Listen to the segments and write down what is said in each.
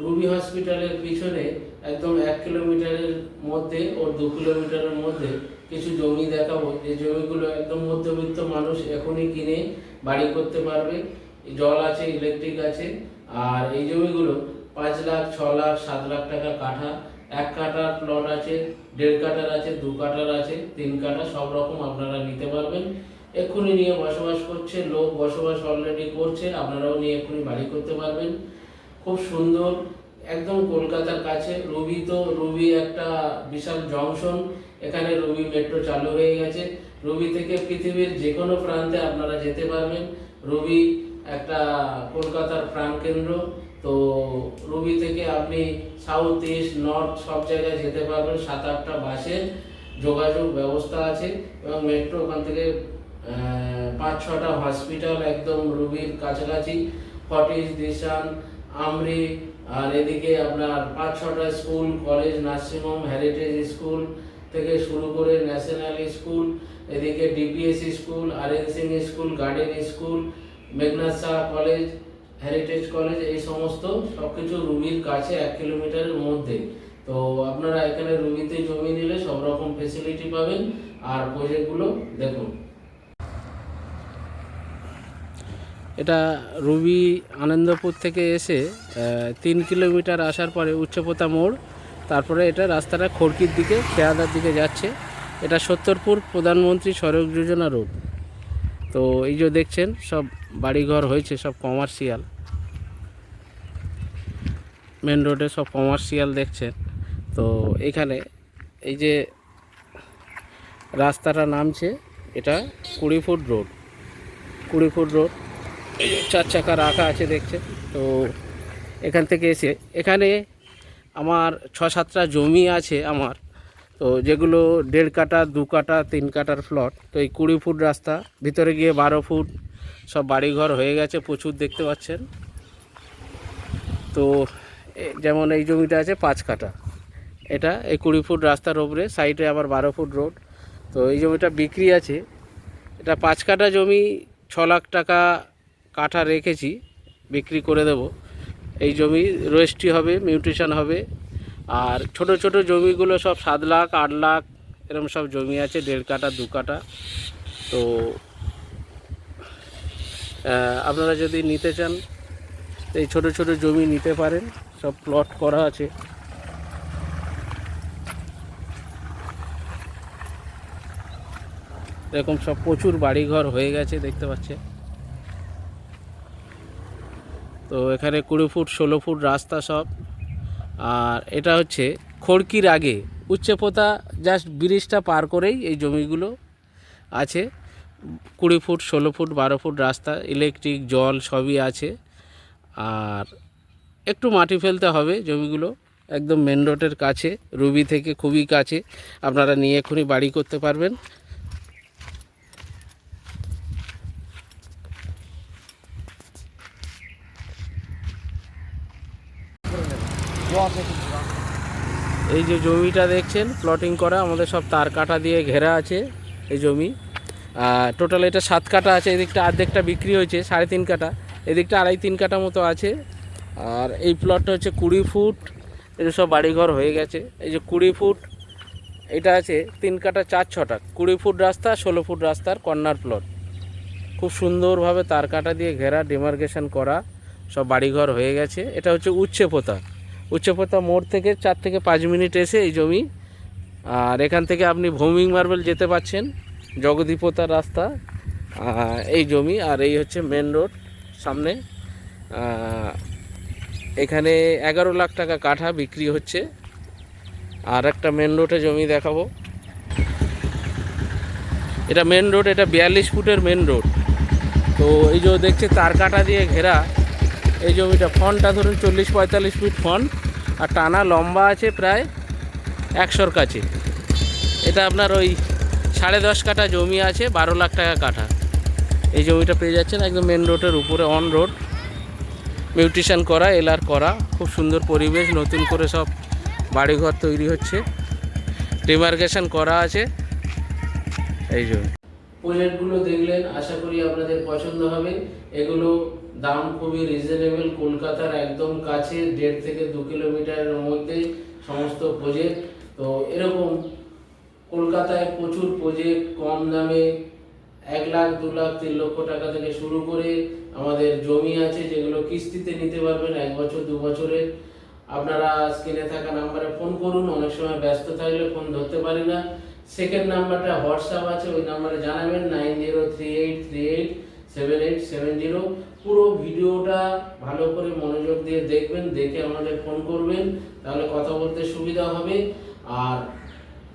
Ruby হসপিটালের পিছনে একদম এক কিলোমিটারের মধ্যে ও দু কিলোমিটারের মধ্যে কিছু জমি দেখাবো। যে জমিগুলো একদম মধ্যবিত্ত মানুষ এখনই কিনে বাড়ি করতে পারবে। জল আছে ইলেকট্রিক আছে, আর এই জমিগুলো পাঁচ লাখ, ছ লাখ, সাত লাখ টাকা কাঠা। এক কাঠার প্লট আছে, দেড় কাটার আছে, দু কাটার আছে, তিন কাঠা, সব রকম আপনারা নিতে পারবেন। এক্ষুনি নিয়ে বসবাস করছে, লোক বসবাস অলরেডি করছে, আপনারাও নিয়ে এক্ষুনি বাড়ি করতে পারবেন। খুব সুন্দর, একদম কলকাতার কাছে। রুবি তো, রুবি একটা বিশাল জংশন, এখানে রবি মেট্রো চালু হয়ে গেছে। রুবি থেকে পৃথিবীর যে কোনো প্রান্তে আপনারা যেতে পারবেন। রুবি একটা কলকাতার প্রাণকেন্দ্র, তো রুবি থেকে আপনি সাউথ ইস্ট নর্থ সব জায়গায় যেতে পারবেন। সাত আটটা বাসে যোগাযোগ ব্যবস্থা আছে এবং মেট্রো ওখান থেকে পাঁচ ছটা হসপিটাল একদম রুবির কাছাকাছি। ফটিস দিশান আমরি, আর এদিকে আপনার পাঁচ, ছটা school, college, nursing home, heritage school থেকে শুরু করে ন্যাশনাল স্কুল, এদিকে DPS school R N Singh school, garden school Meghnath Shah college, heritage college, এই সমস্ত সবকিছু রুবির কাছে এক কিলোমিটারের মধ্যে। তো আপনারা এখানে রুবিতে জমি নিলে সব রকম ফেসিলিটি পাবেন। আর প্রজেক্টগুলো দেখুন। এটা রুবি আনন্দপুর থেকে এসে তিন কিলোমিটার আসার পরে উচ্চপোতা মোড়। তারপরে এটা রাস্তাটা খড়কির দিকে খেয়াদার দিকে যাচ্ছে। এটা সত্তরপুর প্রধানমন্ত্রী সড়ক যোজনা রোড। তো এই যে দেখছেন, সব বাড়িঘর হয়েছে, সব কমার্শিয়াল। মেন রোডে সব কমার্শিয়াল দেখছেন। তো এখানে এই যে রাস্তাটা নামছে, এটা কুড়ি ফুট রোড। কুড়ি ফুট রোড। চার চাকা রাখা আছে দেখছেন তো এখান থেকে এসে, এখানে আমার ছ সাতটা জমি আছে আমার। তো যেগুলো দেড় কাটা, দু কাটা, তিন কাটার প্লট তো এই কুড়ি ফুট রাস্তা, ভিতরে গিয়ে বারো ফুট সব বাড়িঘর হয়ে গেছে প্রচুর দেখতে পাচ্ছেন। তো যেমন এই জমিটা আছে পাঁচ কাটা। এটা এই কুড়ি ফুট রাস্তার ওপরে সাইডে আবার বারো ফুট রোড। তো এই জমিটা বিক্রি আছে। এটা পাঁচ কাটা জমি, ছ লাখ টাকা কাঠা রেখেছি, বিক্রি করে দেব। এই জমি রেজিস্ট্রি হবে, মিউটেশন হবে। আর ছোট ছোট জমিগুলো সব সাত লাখ, আট লাখ এরকম সব জমি আছে, দেড় কাটা দু কাটা তো আপনারা যদি নিতে চান, এই ছোট ছোট জমি নিতে পারেন, সব প্লট করা আছে। এরকম সব প্রচুর বাড়িঘর হয়ে গেছে, দেখতে পাচ্ছেন। তো এখানে কুড়ি ফুট, ষোলো ফুট রাস্তা সব। আর এটা হচ্ছে খড়কির আগে। উচ্চপোতা জাস্ট ব্রিজটা পার করেই এই জমিগুলো আছে। কুড়ি ফুট, ষোলো ফুট, বারো ফুট রাস্তা ইলেকট্রিক জল সবই আছে। আর একটু মাটি ফেলতে হবে জমিগুলো, একদম মেন রোডের কাছে, রুবি থেকে খুবই কাছে। আপনারা নিয়ে এক্ষুনি বাড়ি করতে পারবেন। এই যে জমিটা দেখছেন প্লটিং করা, আমাদের সব তার কাটা দিয়ে ঘেরা আছে এই জমি। টোটাল এটা সাত কাটা আছে, এদিকটা অর্ধেকটা বিক্রি হয়েছে, সাড়ে তিন কাটা। এদিকটা আড়াই তিন কাটা মতো আছে। আর এই প্লটটা হচ্ছে কুড়ি ফুট এটা সব বাড়িঘর হয়ে গেছে। এই যে কুড়ি ফুট, এটা আছে তিন কাটা, চার, ছটা। কুড়ি ফুট রাস্তা, ষোলো ফুট রাস্তার কর্নার প্লট খুব সুন্দরভাবে তার কাটা দিয়ে ঘেরা ডিমার্কেশন করা, সব বাড়িঘর হয়ে গেছে। এটা হচ্ছে উচ্ছে পোতা। উচ্চপোতা মোড় থেকে চার থেকে পাঁচ মিনিট এসে এই জমি। আর এখান থেকে আপনি ভৌমিক মার্বেল যেতে পাচ্ছেন, জগদীপতার রাস্তা এই জমি। আর এই হচ্ছে মেন রোড সামনে। এখানে এগারো লাখ টাকা কাঠা বিক্রি হচ্ছে। আর একটা মেন রোডে জমি দেখাবো। এটা মেন রোড এটা বিয়াল্লিশ ফুটের মেন রোড তো এই যে দেখছে, তার কাটা দিয়ে ঘেরা। এই জমিটা ফন্টটা ধরুন চল্লিশ পঁয়তাল্লিশ ফিট ফন্ট আর টানা লম্বা আছে প্রায় একশোর কাছে। এটা আপনার ওই সাড়ে দশ কাঠা জমি আছে, বারো লাখ টাকা কাঠা। এই জমিটা পেয়ে যাচ্ছেন একদম মেন রোডের উপরে অন রোড মিউটিশন করা এলার করা, খুব সুন্দর পরিবেশ, নতুন করে সব বাড়িঘর তৈরি হচ্ছে। ডিমার্কেশন করা আছে। এই জন্য প্রজেক্টগুলো দেখলেন, আশা করি আপনাদের পছন্দ হবে। এগুলো দাম খুবই রিজনেবল কলকাতার একদম কাছে, দেড় থেকে দু কিলোমিটারের মধ্যে সমস্ত প্রজেক্ট তো এরকম কলকাতায় প্রচুর প্রজেক্ট কম দামে এক লাখ, দু লাখ, তিন লক্ষ টাকা থেকে শুরু করে আমাদের জমি আছে, যেগুলো কিস্তিতে নিতে পারবেন এক বছর, দু বছরের। আপনারা স্ক্রিনে থাকা নাম্বারে ফোন করুন, অনেক সময় ব্যস্ত থাকলে ফোন ধরতে পারি না। সেকেন্ড নাম্বারটা হোয়াটসঅ্যাপ আছে, ওই নাম্বারে জানাবেন nine zero three eight three eight seven eight seven zero পুরো ভিডিওটা ভালো করে মনোযোগ দিয়ে দেখবেন, দেখে আমাদের ফোন করবেন, তাহলে কথা বলতে সুবিধা হবে। আর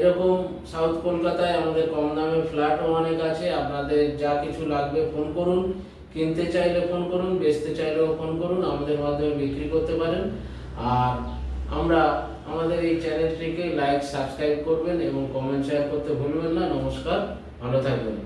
এরকম সাউথ কলকাতায় আমাদের কম দামে ফ্ল্যাটও অনেক আছে, আপনাদের যা কিছু লাগবে ফোন করুন। কিনতে চাইলে ফোন করুন, বেচতে চাইলেও ফোন করুন, আমাদের মাধ্যমে বিক্রি করতে পারেন। আর আমরা, আমাদের এই চ্যানেলটিকে লাইক সাবস্ক্রাইব করবেন এবং কমেন্ট শেয়ার করতে ভুলবেন না। নমস্কার, ভালো থাকবেন।